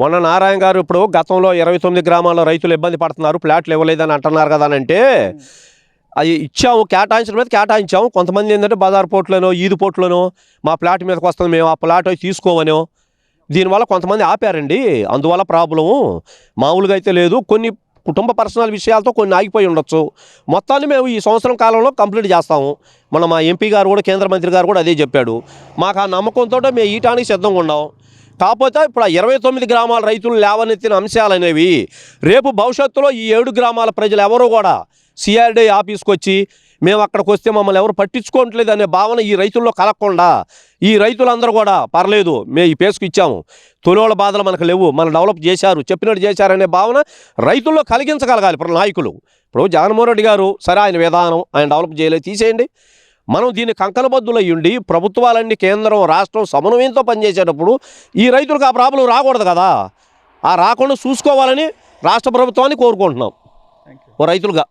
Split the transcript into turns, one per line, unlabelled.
మొన్న నారాయణ గారు ఇప్పుడు గతంలో ఇరవై తొమ్మిది గ్రామాల్లో రైతులు ఇబ్బంది పడుతున్నారు ప్లాట్లు ఇవ్వలేదని అంటున్నారు కదా అని అంటే అది ఇచ్చాము కేటాయించడం మీద కేటాయించాము. కొంతమంది ఏంటంటే బజార్ పోట్లోనో ఈదు పోట్లోనో మా ప్లాట్ మీదకి వస్తుంది మేము ఆ ప్లాట్ అవి దీనివల్ల కొంతమంది ఆపారండి. అందువల్ల ప్రాబ్లము మామూలుగా అయితే లేదు. కొన్ని కుటుంబ పర్సనల్ విషయాలతో కొన్ని ఆగిపోయి ఉండొచ్చు. మొత్తాన్ని మేము ఈ సంవత్సరం కాలంలో కంప్లీట్ చేస్తాము. మన మా ఎంపీ గారు కూడా కేంద్ర మంత్రి గారు కూడా అదే చెప్పాడు. మాకు ఆ నమ్మకంతో మేము ఈటానికి సిద్ధంగా ఉన్నాం. కాకపోతే ఇప్పుడు ఆ ఇరవై తొమ్మిది గ్రామాల రైతులు లేవనెత్తిన అంశాలు అనేవి. రేపు భవిష్యత్తులో ఈ ఏడు గ్రామాల ప్రజలు ఎవరు కూడా సిఆర్డీ ఆఫీస్కి వచ్చి మేము అక్కడికి వస్తే మమ్మల్ని ఎవరు పట్టించుకోవట్లేదు అనే భావన ఈ రైతుల్లో కలగకుండా ఈ రైతులందరూ కూడా పర్లేదు మేము ఈ పేసుకు ఇచ్చాము. తొలివాళ్ళ బాధలు మనకు లేవు మనం డెవలప్ చేశారు చెప్పినట్టు చేశారనే భావన రైతుల్లో కలిగించగలగాలి. ఇప్పుడు నాయకులు ఇప్పుడు జగన్మోహన్ రెడ్డి గారు సరే ఆయన విధానం ఆయన డెవలప్ చేయలేదు తీసేయండి. మనం దీన్ని కంకణబద్దులయ్యుండి ప్రభుత్వాలన్నీ కేంద్రం రాష్ట్రం సమన్వయంతో పనిచేసేటప్పుడు ఈ రైతులకు ఆ ప్రాబ్లం రాకూడదు కదా. ఆ రాకుండా చూసుకోవాలని రాష్ట్ర ప్రభుత్వాన్ని కోరుకుంటున్నాం. ఓ రైతులుగా.